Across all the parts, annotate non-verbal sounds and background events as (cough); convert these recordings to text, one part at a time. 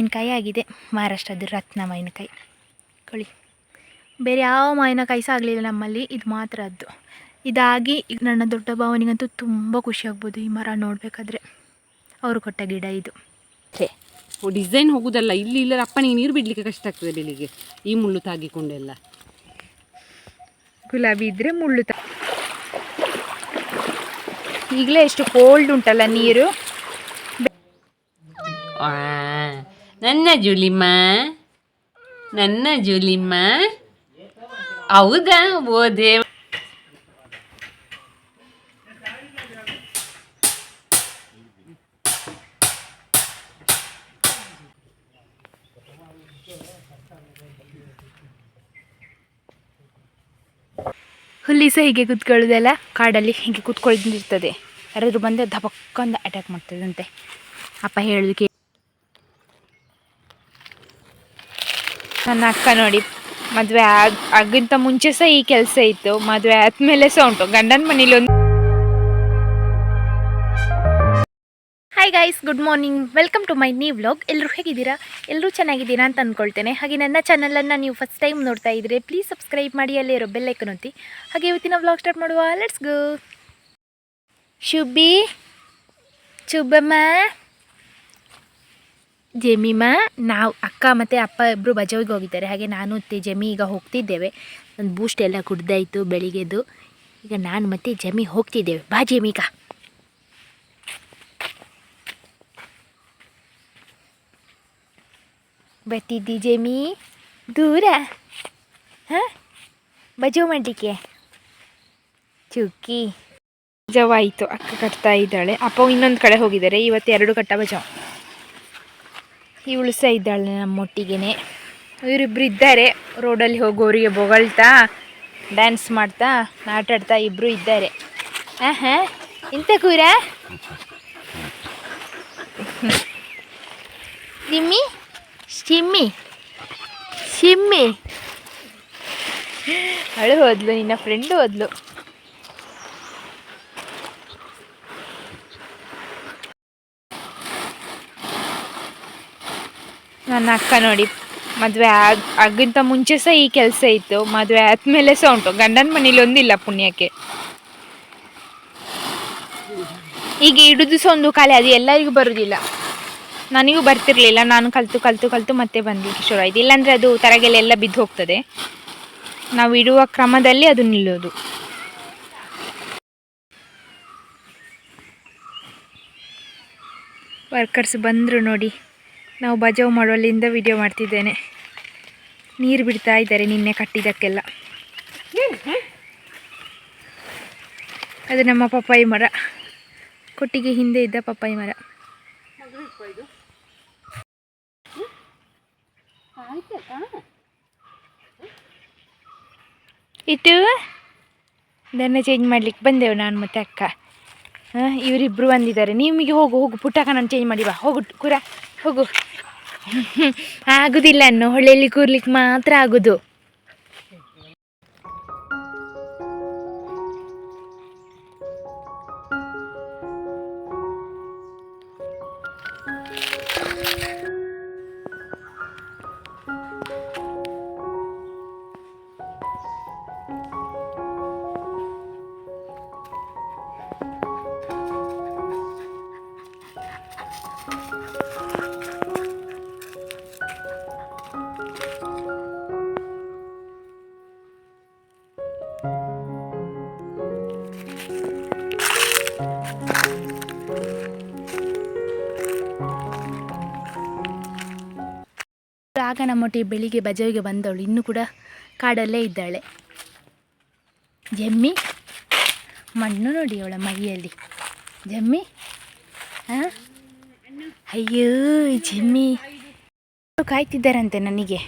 ಮಾವಿನಕಾಯಿ ಆಗಿದೆ. ಮಹಾರಾಷ್ಟ್ರದ ರತ್ನ ಮಾವಿನಕಾಯಿ. ಕೊಳಿ. ಬೇರೆ ಯಾವ ಮಾವಿನಕಾಯಿ ಸಹ ಆಗಲಿಲ್ಲ ನಮ್ಮಲ್ಲಿ. ಇದು ಮಾತ್ರ ಅದ್ದು ಇದಾಗಿ ಈಗ ನನ್ನ ದೊಡ್ಡ ಭಾವನಿಗಂತೂ ತುಂಬ ಖುಷಿ ಆಗ್ಬೋದು ಈ ಮರ ನೋಡಬೇಕಾದ್ರೆ. ಅವರು ಕೊಟ್ಟ ಗಿಡ ಇದು. ಡಿಸೈನ್ ಹೋಗುದಲ್ಲ. ಇಲ್ಲಿ ಇಲ್ಲ ಅಪ್ಪನಿಗೆ ನೀರು ಬಿಡ್ಲಿಕ್ಕೆ ಕಷ್ಟ ಆಗ್ತದೆ ಬೆಳಿಗ್ಗೆ ಈ ಮುಳ್ಳು ತಾಗಿಕೊಂಡೆಲ್ಲ. ಗುಲಾಬಿ ಇದ್ರೆ ಮುಳ್ಳು ತ ಈಗಲೇ ಎಷ್ಟು ಕೋಲ್ಡ್ ಉಂಟಲ್ಲ ನೀರು ನನ್ನ ಜುಲಿಮ್ಮ ನನ್ನ ಜುಲಿಮ್ಮ ಹೌದಾ? ಓ ದೇವ. ಹುಲಿ ಸಹ ಹೀಗೆ ಕೂತ್ಕೊಳ್ಳೋದೆಲ್ಲ ಕಾಡಲ್ಲಿ ಹೀಗೆ ಕೂತ್ಕೊಳ್ಳೋದಿರ್ತದೆ ಯಾರಾದರೂ ಬಂದೆ ಧಪಕ್ಕಂದು ಅಟ್ಯಾಕ್ ಮಾಡ್ತದಂತೆ. ಅಪ್ಪ ಹೇಳುದು ನನ್ನ ಅಕ್ಕ ನೋಡಿ, ಮದುವೆ ಆಗ, ಆಗಿಂತ ಮುಂಚೆ ಸಹ ಈ ಕೆಲಸ ಇತ್ತು. ಮದುವೆ ಆದಮೇಲೆ ಸಹ ಉಂಟು. ಗಂಡನ ಮನೇಲಿ ಒಂದು hi guys good morning welcome to my new vlog ಎಲ್ಲರೂ ಹೇಗಿದ್ದೀರಾ? ಎಲ್ಲರೂ ಚೆನ್ನಾಗಿದ್ದೀರಾ ಅಂತ ಅಂದ್ಕೊಳ್ತೇನೆ ಹಾಗೆ ನನ್ನ ಚಾನಲನ್ನು ನೀವು ಫಸ್ಟ್ ಟೈಮ್ ನೋಡ್ತಾ ಇದ್ದರೆ ಪ್ಲೀಸ್ ಸಬ್ಸ್ಕ್ರೈಬ್ ಮಾಡಿ, ಅಲ್ಲೇ ಇರೋ ಬೆಲ್ಲೈಕನ್ ಒತ್ತಿ. ಹಾಗೆ ಇವತ್ತಿನ ವ್ಲಾಗ್ ಸ್ಟಾರ್ಟ್ ಮಾಡುವ. Let's go Shubhi Chubbamma Jemima, ನಾವು ಅಕ್ಕ ಮತ್ತು ಅಪ್ಪ ಇಬ್ಬರು ಬಜಾವಿಗೆ ಹೋಗಿದ್ದಾರೆ. ಹಾಗೆ ನಾನು ಜಮಿ ಈಗ ಹೋಗ್ತಿದ್ದೇವೆ. ಒಂದು ಬೂಸ್ಟ್ ಎಲ್ಲ ಕುಡ್ದಾಯಿತು ಬೆಳಿಗ್ಗೆದು ಈಗ ನಾನು ಮತ್ತು ಜಮಿ ಹೋಗ್ತಿದ್ದೇವೆ. ಬಾ ಜಮೀಗ ಬರ್ತಿದ್ದಿ ಜಮಿ? ದೂರ? ಹಾಂ? ಬಜಾವ್ ಮಾಡಲಿಕ್ಕೆ? ಚುಕ್ಕಿ. ಬಜಾವಾಯಿತು ಅಕ್ಕ ಕಟ್ತಾ ಇದ್ದಾಳೆ. ಅಪ್ಪ ಇನ್ನೊಂದು ಕಡೆ ಹೋಗಿದ್ದಾರೆ. ಇವತ್ತು ಎರಡು ಕಟ್ಟ ಬಜಾವ್. ಇವಳು ಸಹ ಇದ್ದಾಳೆ ನಮ್ಮೊಟ್ಟಿಗೆನೆ. ಇವರಿಬ್ಬರು ಇದ್ದಾರೆ. ರೋಡಲ್ಲಿ ಹೋಗೋರಿಗೆ ಬೊಗಳ್ತಾ ಡ್ಯಾನ್ಸ್ ಮಾಡ್ತಾ ಆಟಾಡ್ತಾ ಇಬ್ಬರು ಇದ್ದಾರೆ. ಹಾಂ ಹಾಂ? ಇಂಥ ಕೂರ? ಸಿಮ್ಮಿ ಶಿಮ್ಮಿ? ಶಿಮ್ಮಿ? ಅವಳು ಹೋದ್ಲು, ನಿನ್ನ ಫ್ರೆಂಡು ಹೋದ್ಲು. ನನ್ನ ಅಕ್ಕ ನೋಡಿ, ಮದುವೆ ಆಗ, ಆಗಿಂತ ಮುಂಚೆ ಸಹ ಈ ಕೆಲಸ ಇತ್ತು. ಮದುವೆ ಆದ್ಮೇಲೆ ಸಹ ಉಂಟು. ಗಂಡನ ಮನೇಲಿ ಒಂದಿಲ್ಲ ಪುಣ್ಯಕ್ಕೆ. ಈಗ ಇಡುದು ಸಹ ಒಂದು ಕಲೆ. ಅದು ಎಲ್ಲರಿಗೂ ಬರುವುದಿಲ್ಲ ನನಗೂ ಬರ್ತಿರ್ಲಿಲ್ಲ. ನಾನು ಕಲಿತು ಕಲಿತು ಕಲಿತು ಮತ್ತೆ ಬಂದಲಿಕ್ಕೆ ಶುರು ಆಯಿತು. ಇಲ್ಲಾಂದರೆ ಅದು ತರಗೆಲ್ಲ ಬಿದ್ದು ಹೋಗ್ತದೆ. ನಾವು ಇಡುವ ಕ್ರಮದಲ್ಲಿ ಅದು ನಿಲ್ಲೋದು ವರ್ಕರ್ಸ್ ಬಂದರು ನೋಡಿ. ನಾವು ಬಜಾವ್ ಮಾಡುವಲ್ಲಿಂದ ವಿಡಿಯೋ ಮಾಡ್ತಿದ್ದೇನೆ. ನೀರು ಬಿಡ್ತಾ ಇದ್ದಾರೆ ನಿನ್ನೆ ಕಟ್ಟಿದ್ದಕ್ಕೆಲ್ಲ. ಅದು ನಮ್ಮ ಪಪ್ಪಾಯಿ ಮರ. ಕೊಟ್ಟಿಗೆ ಹಿಂದೆ ಇದ್ದ ಪಪ್ಪಾಯಿ ಮರ. ಇಟ್ಟು ದನ್ನ ಚೇಂಜ್ ಮಾಡ್ಲಿಕ್ಕೆ ಬಂದೆವು ನಾನು ಮತ್ತೆ ಅಕ್ಕ. ಹಾಂ ಇವರಿಬ್ಬರು ಬಂದಿದ್ದಾರೆ. ನಿಮಗೆ ಹೋಗು ಹೋಗು ಪುಟ್ಟಕ್ಕ ನಾನು ಚೇಂಜ್ ಮಾಡಿ ಬಾ. ಹೋಗು ಕೂರ ಹೋಗು. ಆಗುದಿಲ್ಲ ಅನ್ನೋ ಹೊಳೆಯಲ್ಲಿ ಕೂರ್ಲಿಕ್ಕೆ ಮಾತ್ರ ಆಗುದು. ಆಗ ನಮ್ಮೊಟ್ಟಿಗೆ ಬೆಳಿಗ್ಗೆ ಬಜಾವಿಗೆ ಬಂದವಳು. ಇನ್ನೂ ಕೂಡ ಕಾಡಲ್ಲೇ ಇದ್ದಾಳೆ. ಜಮ್ಮಿ ಮಣ್ಣು ನೋಡಿ ಅವಳ ಮೈಯಲ್ಲಿ. ಜಮ್ಮಿ ಹಾಂ ಅಯ್ಯೋ ಜಮ್ಮಿ. ಕಾಯ್ತಿದ್ದಾರಂತೆ ನನಗೆ.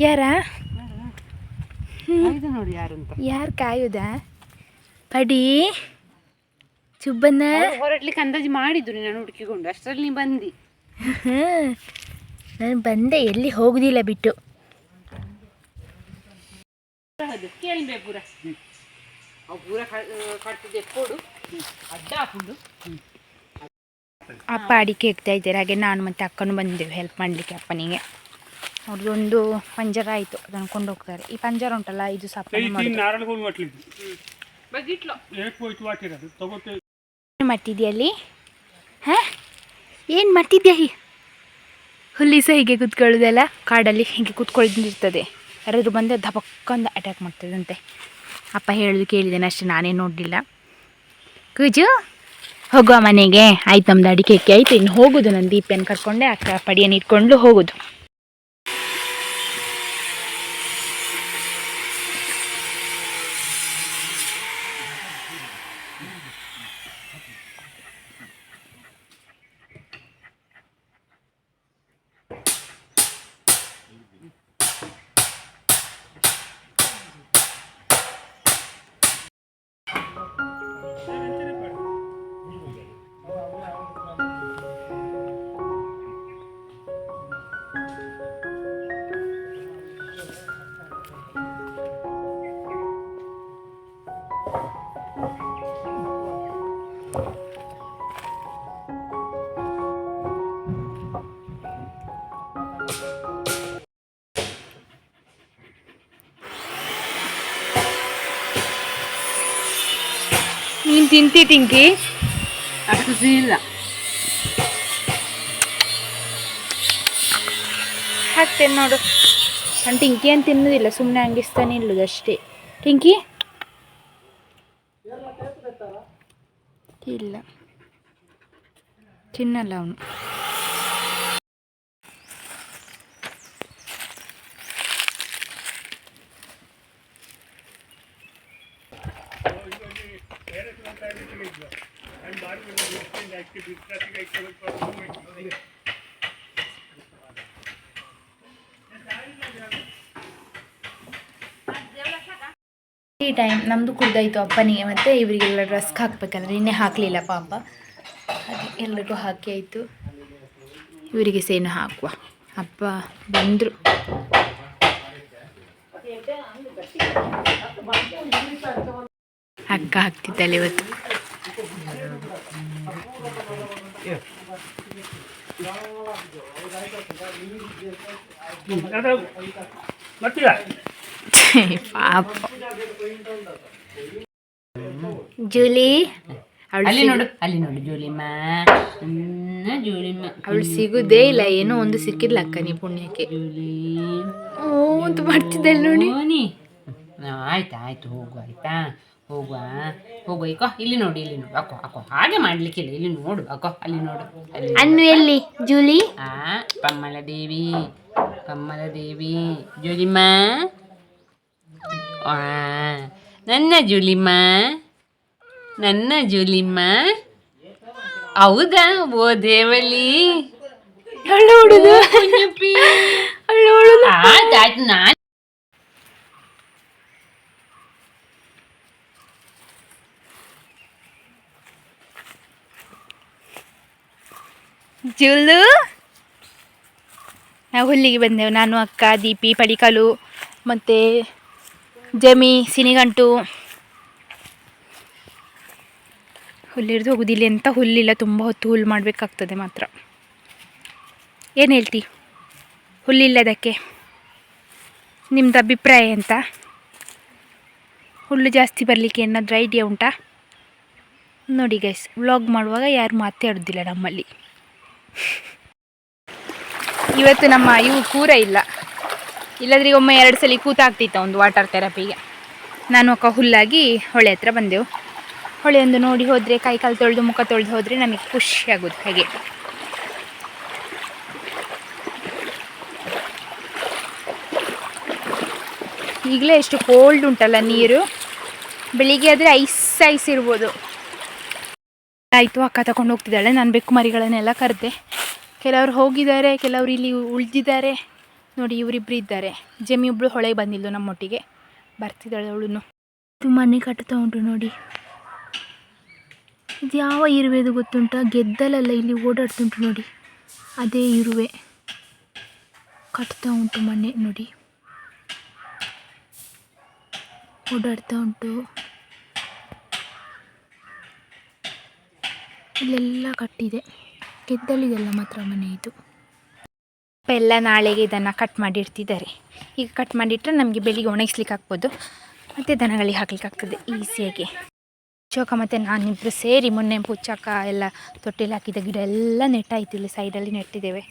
ಯಾರ? ಯಾರು ಕಾಯೋದಾ? ಪಡಿ. ಚುಬ್ಬನ್ನ ಹೊರಡ್ಲಿಕ್ಕೆ ಅಂದಾಜು ಮಾಡಿದ್ರು ನಾನು ಹುಡುಕಿಕೊಂಡು. ಅಷ್ಟರಲ್ಲಿ ನೀ ಬಂದಿ. ಹ್ಮ್. ನಾನು ಬಂದೆ ಎಲ್ಲಿ ಹೋಗುದಿಲ್ಲ ಬಿಟ್ಟು. ಅದು ಕೇಳ್ಬೇ ಪೂರ. ಅವು ಪೂರ ಕಟ್ತಿದ್ದೆ ಕೊಡು. ಅಡ್ಡ ಹಾಕೊಂಡು. ಅಪ್ಪ ಅಡಿಕೆ ಇಡ್ತಾ ಇದ್ದಾರೆ. ಹಾಗೆ ನಾನು ಮತ್ತೆ ಅಕ್ಕನು ಬಂದೆವು ಹೆಲ್ಪ್ ಮಾಡಲಿಕ್ಕೆ ಅಪ್ಪನಿಗೆ. ಅವ್ರದ್ದೊಂದು ಪಂಜರ ಆಯಿತು. ಅದನ್ನು ಕೊಂಡು ಹೋಗ್ತಾರೆ. ಈ ಪಂಜರ ಉಂಟಲ್ಲ ಇದು ಸಪ್ಲೈ ಮಾಡೋದು. ಏನು ಮಾಡ್ತಿದ್ಯಾ ಹಾಂ? ಏನು ಮಾಡ್ತಿದ್ಯಾ ಹಿ? ಹುಲ್ಲಿ ಸಹ ಹೀಗೆ ಕೂತ್ಕೊಳ್ಳೋದಲ್ಲ ಕಾಡಲ್ಲಿ ಹೀಗೆ ಕೂತ್ಕೊಳ್ಳಿರ್ತದೆ ಯಾರಾದರೂ ಬಂದರೆ ಧಪಕ್ಕಂದು ಅಟ್ಯಾಕ್ ಮಾಡ್ತದಂತೆ. ಅಪ್ಪ ಹೇಳೋದು ಕೇಳಿದ್ದೇನೆ ಅಷ್ಟೇ, ನಾನೇ ನೋಡಲಿಲ್ಲ. ಕೂಜು, ಹೋಗುವ ಮನೆಗೆ. ಆಯ್ತು ನಮ್ದು ಅಡಿಕೆ ಆಯ್ತು, ಇನ್ನು ಹೋಗೋದು. ನಾನು ದೀಪೆಯನ್ನು ಕರ್ಕೊಂಡೆ, ಅಕ್ಕ ಪಡಿಯನ್ನು ಇಟ್ಕೊಂಡು ಹೋಗೋದು. ನೀನು ತಿಂತಿ ಟಿಂಕಿ? ಅಷ್ಟು ಇಲ್ಲ. ಹಾಕ್ತೇನೆ ನೋಡು. ನಾನು ಟಿಂಕಿ ಏನು ತಿನ್ನೋದಿಲ್ಲ ಸುಮ್ಮನೆ ಹಂಗಿಸ್ತಾನೆ ಇಲ್ಲದು ಅಷ್ಟೇ. ಟಿಂಕಿ ಇಲ್ಲ ತಿನ್ನಲ್ಲ ಅವನು ಈ ಟೈಮ್ ನಮ್ಮದು ಕುಡ್ದಾಯಿತು ಅಪ್ಪನಿಗೆ ಮತ್ತು ಇವರಿಗೆಲ್ಲ ರಸ್ಕ್ ಹಾಕ್ಬೇಕಲ್ಲ ನಿನ್ನೆ ಹಾಕಲಿಲ್ಲ ಪಾಪ. ಅದು ಎಲ್ಲರಿಗೂ ಹಾಕಿ ಆಯಿತು. ಇವರಿಗೆ ಸೇನು ಹಾಕುವ. ಅಪ್ಪ ಬಂದರು. ಅಕ್ಕ ಹಾಕ್ತಿದ್ದಲ್ಲ ಇವತ್ತು. (laughs) ಪಾಪ. ಜೂಲಿ? ಅವಳು ಅಲ್ಲಿ ನೋಡು ಅಲ್ಲಿ ನೋಡು ಜೂಲಿಮ್ಮ ಜೂಲಿಮ್ಮ ಅವಳು ಸಿಗುದೇ ಇಲ್ಲ ಏನೋ ಒಂದು ಸಿಕ್ಕಿಲ್ಲ ಅಕ್ಕ ನೀ ಪುಣ್ಯಕ್ಕೆ. ಜೋಲಿ. ಓ ಅಂತ ಮಾಡ್ತಿದ್ದಲ್ಲ ನೋಡಿ. ಓನಿ ಆಯ್ತು ಆಯ್ತು ಹೋಗು ಆಯ್ತಾ? ಹೋಗುವ. ಹೋಗು ಈಗ ಇಲ್ಲಿ ನೋಡಿ ಇಲ್ಲಿ ನೋಡು. ಅಕ್ಕೋ ಅಕ್ಕೋ ಹಾಗೆ ಮಾಡ್ಲಿಕ್ಕಿಲ್ಲ ಇಲ್ಲಿ ನೋಡು ಅಕ್ಕೋ ಅಲ್ಲಿ ನೋಡು ಅನ್ನು ಎಲ್ಲಿ ಜೂಲಿ? ಆ ಪಮ್ಮಲ ದೇವಿ ಪಮ್ಮಲ ದೇವಿ. ಜೂಲಿಮ್ಮ ನನ್ನ ಜೋಲಿಮ್ಮ ನನ್ನ ಜೂಲಿಮ್ಮ. ಹೌದಾ? ಓ ದೇವಳಿ. ಅಳ್ಳೋಡುದು ನಾನು ನಾವು ಹುಲ್ಲಿಗೆ ಬಂದೆವು. ನಾನು ಅಕ್ಕ ದೀಪಿ ಪಡಿಕಲು ಮತ್ತೆ ಜಮಿ ಸಿನಿಗಂಟು. ಹುಲ್ಲಿಡ್ದು ಹೋಗುದಿಲ್ಲ. ಎಂಥ ಹುಲ್ಲಿಲ್ಲ, ತುಂಬ ಹೊತ್ತು ಹುಲ್ಲು ಮಾಡಬೇಕಾಗ್ತದೆ ಮಾತ್ರ. ಏನು ಹೇಳ್ತಿ? ಹುಲ್ಲಿಲ್ಲದಕ್ಕೆ ನಿಮ್ದು ಅಭಿಪ್ರಾಯ ಅಂತ ಹುಲ್ಲು ಜಾಸ್ತಿ ಬರಲಿಕ್ಕೆ ಏನಾದರೂ ಐಡಿಯಾ ಉಂಟಾ? ನೋಡಿ ಗೈಸ್ ವ್ಲಾಗ್ ಮಾಡುವಾಗ ಯಾರು ಮಾತಾಡೋದಿಲ್ಲ ನಮ್ಮಲ್ಲಿ. ಇವತ್ತು ನಮ್ಮ ಇವು ಕೂರ ಇಲ್ಲ. ಇಲ್ಲದ್ರೆ ಒಮ್ಮೆ ಎರಡು ಸಲ ಕೂತಾಗ್ತಿತ್ತು ಒಂದು ವಾಟರ್ ಥೆರಪಿಗೆ ನಾನು ಅಕ್ಕ ಹುಲ್ಲಾಗಿ ಹೊಳೆ ಹತ್ರ ಬಂದೆವು. ಹೊಳೆ ಒಂದು ನೋಡಿ ಹೋದರೆ ಕೈ ಕಾಲು ತೊಳೆದು, ಮುಖ ತೊಳೆದು ಹೋದರೆ ನಮಗೆ ಖುಷಿಯಾಗೋದು ಹಾಗೆ. ಈಗಲೇ ಎಷ್ಟು ಕೋಲ್ಡ್ ಉಂಟಲ್ಲ ನೀರು. ಬೆಳಿಗ್ಗೆ ಆದರೆ ಐಸ್ ಐಸ್ ಇರ್ಬೋದು. ಆಯಿತು, ಅಕ್ಕ ತಗೊಂಡು ಹೋಗ್ತಿದ್ದಾಳೆ. ನಾನು ಬೆಕ್ಕು ಮರಿಗಳನ್ನೆಲ್ಲ ಕರೆದೆ. ಕೆಲವರು ಹೋಗಿದ್ದಾರೆ, ಕೆಲವರು ಇಲ್ಲಿ ಉಳಿದಿದ್ದಾರೆ. ನೋಡಿ ಇವರಿಬ್ಬರು ಇದ್ದಾರೆ. ಜಮಿ ಒಬ್ಬಳು ಹೊಳೆ ಬಂದಿಲ್ಲ ನಮ್ಮೊಟ್ಟಿಗೆ. ಬರ್ತಿದ್ದಾಳೆ ಅವಳು ಮನೆ ಕಟ್ಟುತ್ತಾ ಉಂಟು ನೋಡಿ. ಇದು ಯಾವ ಇರುವೆದು ಗೊತ್ತುಂಟ? ಗೆದ್ದಲೆಲ್ಲ ಇಲ್ಲಿ ಓಡಾಡ್ತುಂಟು ನೋಡಿ. ಅದೇ ಇರುವೆ. ಕಟ್ತಾ ಉಂಟು ಮನೆ ನೋಡಿ. ಓಡಾಡ್ತಾ ಉಂಟು. ಇಲ್ಲೆಲ್ಲ ಕಟ್ಟಿದೆ. ಗೆದ್ದಲಿದೆಲ್ಲ ಮಾತ್ರ ಮನೆ ಇದು. ಎಲ್ಲ ನಾಳೆಗೆ ಇದನ್ನು ಕಟ್ ಮಾಡಿ ಇಡ್ತಿದ್ದಾರೆ ಈಗ ಕಟ್ ಮಾಡಿಟ್ರೆ ನಮಗೆ ಬೆಳಿಗ್ಗೆ ಒಣಗಿಸ್ಲಿಕ್ಕೆ ಆಗ್ಬೋದು. ಮತ್ತು ದನಗಳಿಗೆ ಹಾಕ್ಲಿಕ್ಕೆ ಆಗ್ತದೆ. ಈಸಿಯಾಗಿ ಚೋಕ ಮತ್ತು ನಾನಿಬ್ಬರು ಸೇರಿ ಮೊನ್ನೆ ಪುಚ್ಚಕ್ಕ ಎಲ್ಲ ತೊಟ್ಟಿಲಿ ಹಾಕಿದ ಗಿಡ ಎಲ್ಲ ನೆಟ್ಟಾಯ್ತು ಇಲ್ಲಿ ಸೈಡಲ್ಲಿ ನೆಟ್ಟಿದ್ದೇವೆ.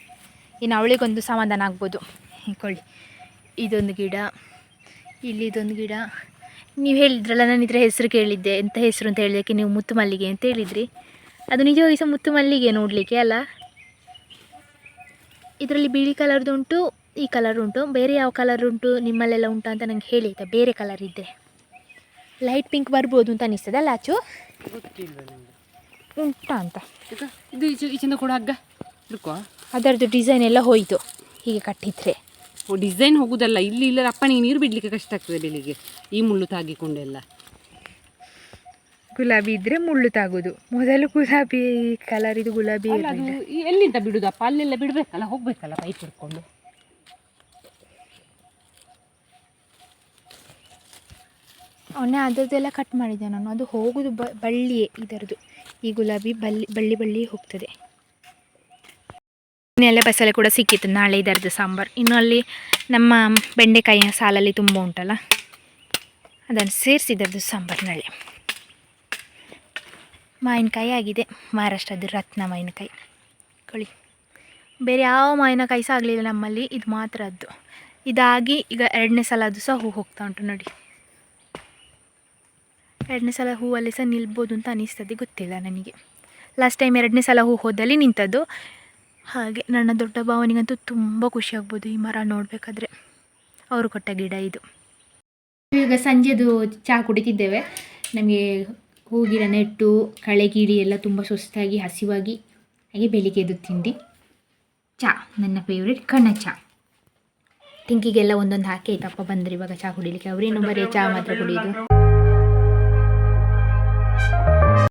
ಇನ್ನು ಅವಳಿಗೊಂದು ಸಮಾಧಾನ ಆಗ್ಬೋದು. ಹಿಂಕೊಳ್ಳಿ ಇದೊಂದು ಗಿಡ. ಇಲ್ಲಿ ಇದೊಂದು ಗಿಡ. ನೀವು ಹೇಳಿದ್ರಲ್ಲ, ನಾನು ಇದರ ಹೆಸರು ಕೇಳಿದ್ದೆ. ಎಂಥ ಹೆಸರು ಅಂತ ಹೇಳಿದಕ್ಕೆ ನೀವು ಮುತ್ತು ಮಲ್ಲಿಗೆ ಅಂತ ಹೇಳಿದ್ರಿ. ಅದು ನಿಜವಾಗಿ ಸಹ ಮುತ್ತು ಮಲ್ಲಿಗೆ ನೋಡಲಿಕ್ಕೆ ಅಲ್ಲ? ಇದರಲ್ಲಿ ಬಿಳಿ ಕಲರ್ದು ಉಂಟು ಈ ಕಲರ್ ಉಂಟು. ಬೇರೆ ಯಾವ ಕಲರ್ ಉಂಟು? ನಿಮ್ಮಲ್ಲೆಲ್ಲ ಉಂಟು ಅಂತ ನಂಗೆ ಹೇಳಿ ಆಯಿತಾ ಬೇರೆ ಕಲರ್ ಇದ್ದರೆ ಲೈಟ್ ಪಿಂಕ್ ಬರ್ಬೋದು ಅಂತ ಅನಿಸ್ತದೆ ಅಲ್ಲ ಆಚು ಉಂಟಾ ಅಂತ. ಇದು ಈಚೆ ಈಚಿಂದ ಕೂಡ ಹಗ್ಗ. ಅದರದ್ದು ಡಿಸೈನ್ ಎಲ್ಲ ಹೋಯಿತು. ಹೀಗೆ ಕಟ್ಟಿದ್ರೆ. ಓ ಡಿಸೈನ್ ಹೋಗುದಲ್ಲ. ಇಲ್ಲಿ ಇಲ್ಲ ಅಪ್ಪನಿಗೆ ನೀರು ಬಿಡಲಿಕ್ಕೆ ಕಷ್ಟ ಆಗ್ತದೆ ಬೆಳಿಗ್ಗೆ. ಈ ಮುಳ್ಳು ತಾಗಿಕೊಂಡೆಲ್ಲ. ಗುಲಾಬಿ ಇದ್ರೆ ಮುಳ್ಳು ತಾಗೋದು. ಮೊದಲು ಗುಲಾಬಿ ಕಲರ್ ಇದು ಗುಲಾಬಿ ಅಲ್ಲ ಅದು ಈ- ಎಲ್ಲಿಂದ ಬಿಡುದಪ್ಪ ಅಲ್ಲೆಲ್ಲ ಬಿಡಬೇಕಲ್ಲ ಹೋಗ್ಬೇಕಲ್ಲ ಪೈಪ್ ಹಿಡ್ಕೊಂಡು ಅವನೇ ಅದರದ್ದೆಲ್ಲ ಕಟ್ ಮಾಡಿದ್ದೆ ನಾನು. ಅದು ಹೋಗೋದು ಬಳ್ಳಿಯೇ ಇದರದ್ದು. ಈ ಗುಲಾಬಿ ಬಳ್ಳಿ ಬಳ್ಳಿ ಬಳ್ಳಿ ಹೋಗ್ತದೆ. ಇನ್ನೆಲ್ಲ ಬಸಳೆ ಕೂಡ ಸಿಕ್ಕಿತ್ತು. ನಾಳೆ ಇದರದ್ದು ಸಾಂಬಾರು. ಇನ್ನು ಅಲ್ಲಿ ನಮ್ಮ ಬೆಂಡೆಕಾಯಿಯ ಸಾಲಲ್ಲಿ ತುಂಬ ಉಂಟಲ್ಲ? ಅದನ್ನು ಸೇರಿಸಿದದ್ದು ಸಾಂಬಾರು ನಾಳೆ. ಮಾವಿನಕಾಯಿ ಆಗಿದೆ. ಮಹಾರಾಷ್ಟ್ರದ ರತ್ನ ಮಾವಿನಕಾಯಿ. ಕೊಳಿ. ಬೇರೆ ಯಾವ ಮಾವಿನಕಾಯಿ ಸಹ ಆಗಲಿಲ್ಲ ನಮ್ಮಲ್ಲಿ. ಇದು ಮಾತ್ರ ಅದು. ಇದಾಗಿ ಈಗ ಎರಡನೇ ಸಲ ಅದು ಸಹ ಹೂ ಹೋಗ್ತಾ ಉಂಟು ನೋಡಿ. ಎರಡನೇ ಸಲ ಹೂವಲ್ಲಿ ಸಹ ನಿಲ್ಬೋದು ಅಂತ ಅನಿಸ್ತದೆ ಗೊತ್ತಿಲ್ಲ ನನಗೆ. ಲಾಸ್ಟ್ ಟೈಮ್ ಎರಡನೇ ಸಲ ಹೂ ಹೋದಲ್ಲಿ ನಿಂತದ್ದು. ಹಾಗೆ ನನ್ನ ದೊಡ್ಡ ಭಾವನಿಗಂತೂ ತುಂಬ ಖುಷಿ ಆಗ್ಬೋದು ಈ ಮರ ನೋಡಬೇಕಾದ್ರೆ. ಅವರು ಕೊಟ್ಟ ಗಿಡ ಇದು. ಈಗ ಸಂಜೆದು ಚಹಾ ಕುಡಿತಿದ್ದೇವೆ. ನಮಗೆ ಹೂ, ಗಿಡ, ನೆಟ್ಟು, ಕಳೆ ಗಿಡಿ ಎಲ್ಲ ತುಂಬ ಸುಸ್ತಾಗಿ ಹಸಿವಾಗಿ, ಹಾಗೆ ಬೆಳಿಗ್ಗೆ ಎದ್ದು ತಿಂಡಿ. ಚಹಾ, ನನ್ನ ಫೇವ್ರೆಟ್ ಕಣ್ಣ ಚಹಾ. ಟಿಂಕಿಗೆಲ್ಲ ಒಂದೊಂದು ಹಾಕಿ, ಆಯ್ತಪ್ಪ ಬಂದ್ರೆ, ಇವಾಗ ಚಹಾ ಕುಡಿಲಿಕ್ಕೆ. ಅವರೇನು ಬರೀ ಚಹಾ ಮಾತ್ರ ಕುಡಿಯೋದು?